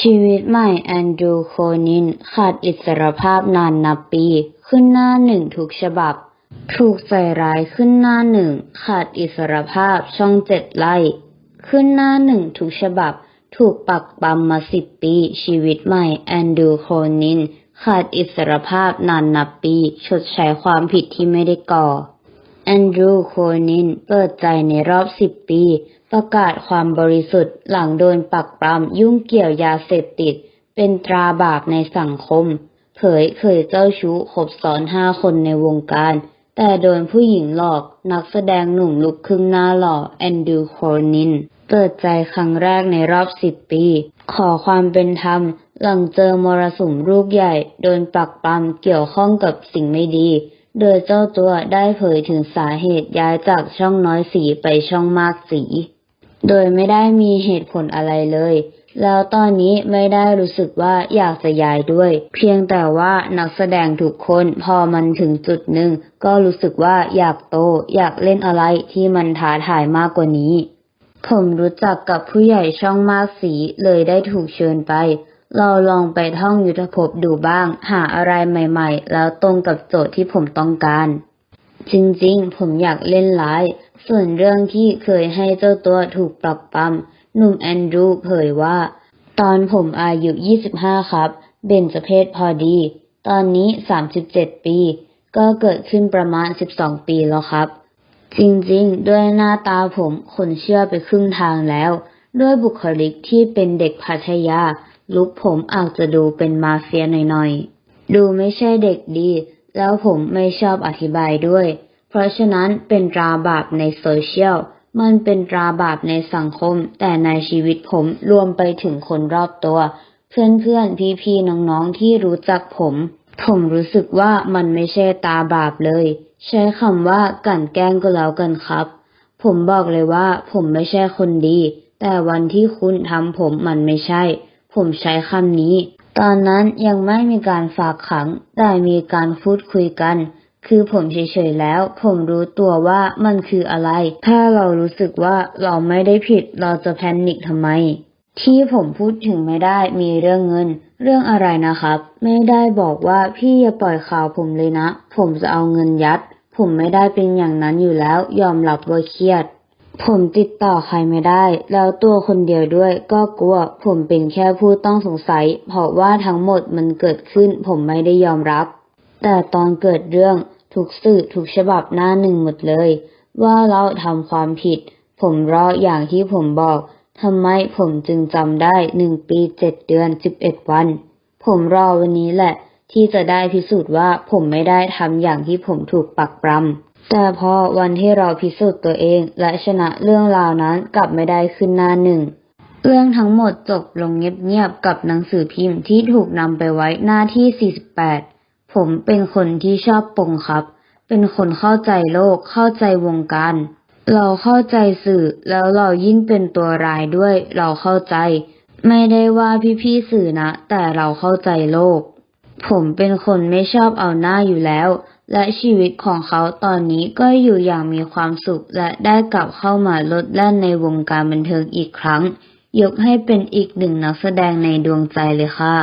ชีวิตใหม่แอนดรูโคนิน ขาดอิสรภาพนานนับปี ขึ้นหน้าหนึ่งทุกฉบับ ถูกใส่ร้ายขึ้นหน้าหนึ่ง ขาดอิสรภาพช่องเจ็ดไล่ ขึ้นหน้าหนึ่งทุกฉบับ ถูกปักปั๊มมาสิบปี ชีวิตใหม่แอนดรูโคนิน ขาดอิสรภาพนานนับปี ชดใช้ความผิดที่ไม่ได้ก่อ แอนดรูว์โคนินเปิดใจในรอบสิบปี ประกาศความบริสุทธิ์หลังโดนปักปรำยุ่งเกี่ยวยาเสพติด เป็นตราบาปในสังคม เผยเคยเจ้าชู้คบซ้อนห้าคนในวงการ แต่โดนผู้หญิงหลอกนักแสดงหนุ่มลุกครึ่งหน้าหล่อแอนดรูโคนินเปิดใจครั้งแรกในรอบสิบปี ขอความเป็นธรรม หลังเจอมรสุมลูกใหญ่ โดนปักปรำเกี่ยวข้องกับสิ่งไม่ดี โดยเจ้าตัวได้เผยถึงสาเหตุย้ายจากช่องน้อยสีไปช่องมากสี โดยไม่ได้มีเหตุผลอะไรเลย แล้วตอนนี้ไม่ได้รู้สึกว่าอยากจะย้ายด้วย เพียงแต่ว่านักแสดงทุกคนพอมันถึงจุดหนึ่งก็รู้สึกว่าอยากโต อยากเล่นอะไรที่มันท้าทายมากกว่านี้ ผมรู้จักกับผู้ใหญ่ช่องมากสีเลยได้ถูกเชิญไป เราลองไปท่องยุทธภพดูบ้าง หาอะไรใหม่ๆ แล้วตรงกับโจทย์ที่ผมต้องการ จริงๆ ผมอยากเล่นร้าย ส่วนเรื่องที่เคยให้เจ้าตัวถูกปรับปรำหนุ่มแอนดรูเผยว่า ตอนผมอายุ 25 ครับ เบญจเพศพอดี ตอนนี้ 37 ปี ก็เกิดขึ้นประมาณ 12 ปีแล้วครับ จริงๆ ด้วยหน้าตาผมคนเชื่อไปครึ่งทางแล้ว ด้วยบุคลิกที่เป็นเด็กพัทยา ลุกผมอาจจะดูเป็นมาเฟียหน่อยๆ ดูไม่ใช่เด็กดี แล้วผมไม่ชอบอธิบายด้วย เพราะฉะนั้นเป็นตราบาปในโซเชียล มันเป็นตราบาปในสังคม แต่ในชีวิตผมรวมไปถึงคนรอบตัว เพื่อนๆ พี่ๆ น้องๆ ที่รู้จักผม ผมรู้สึกว่ามันไม่ใช่ตาบาปเลย ใช้คำว่ากั่นแกล้งก็แล้วกันครับ ผมบอกเลยว่าผมไม่ใช่คนดี แต่วันที่คุณทำผมมันไม่ใช่ ผมใช้คำนี้ ตอนนั้นยังไม่มีการฝากขัง แต่มีการพูดคุยกัน คือผมเฉยๆแล้ว ผมรู้ตัวว่ามันคืออะไร ถ้าเรารู้สึกว่าเราไม่ได้ผิด เราจะแพนิคทำไม ที่ผมพูดถึงไม่ได้มีเรื่องเงิน เรื่องอะไรนะครับ ไม่ได้บอกว่าพี่อย่าปล่อยข่าวผมเลยนะ ผมจะเอาเงินยัด ผมไม่ได้เป็นอย่างนั้นอยู่แล้ว ยอมรับว่าเครียด ผมติดต่อใครไม่ได้ แล้วตัวคนเดียวด้วย ก็กลัว ผมเป็นแค่ผู้ต้องสงสัย เพราะว่าทั้งหมดมันเกิดขึ้น ผมไม่ได้ยอมรับ แต่ตอนเกิดเรื่องทุกสื่อทุกฉบับหน้าหนึ่งหมดเลย ว่าเราทำความผิด ผมรออย่างที่ผมบอกทำไมผมจึงจำได้หนึ่งปีเจ็ดเดือนสิบเอ็ดวัน ผมรอวันนี้แหละ ที่จะได้พิสูจน์ว่าผมไม่ได้ทำอย่างที่ผมถูกปักปรำ แต่พอวันที่เราพิสูจน์ตัวเองและชนะเรื่องราวนั้นกลับไม่ได้ขึ้นหน้าหนึ่ง เรื่องทั้งหมดจบลงเงียบๆกับหนังสือพิมพ์ที่ถูกนำไปไว้หน้าที่ 48 ผมเป็นคนที่ชอบปงครับ เป็นคนเข้าใจโลกเข้าใจวงการ เราเข้าใจสื่อแล้วเรายิ่งเป็นตัวร้ายด้วย เราเข้าใจ ไม่ได้ว่าพี่ๆสื่อนะ แต่เราเข้าใจโลก ผมเป็นคนไม่ชอบเอาหน้าอยู่แล้ว และชีวิตของเขาตอนนี้ก็อยู่อย่างมีความสุขและได้กลับเข้ามาลดแล่นในวงการบันเทิงอีกครั้ง ยกให้เป็นอีกหนึ่งนักแสดงในดวงใจเลยค่ะ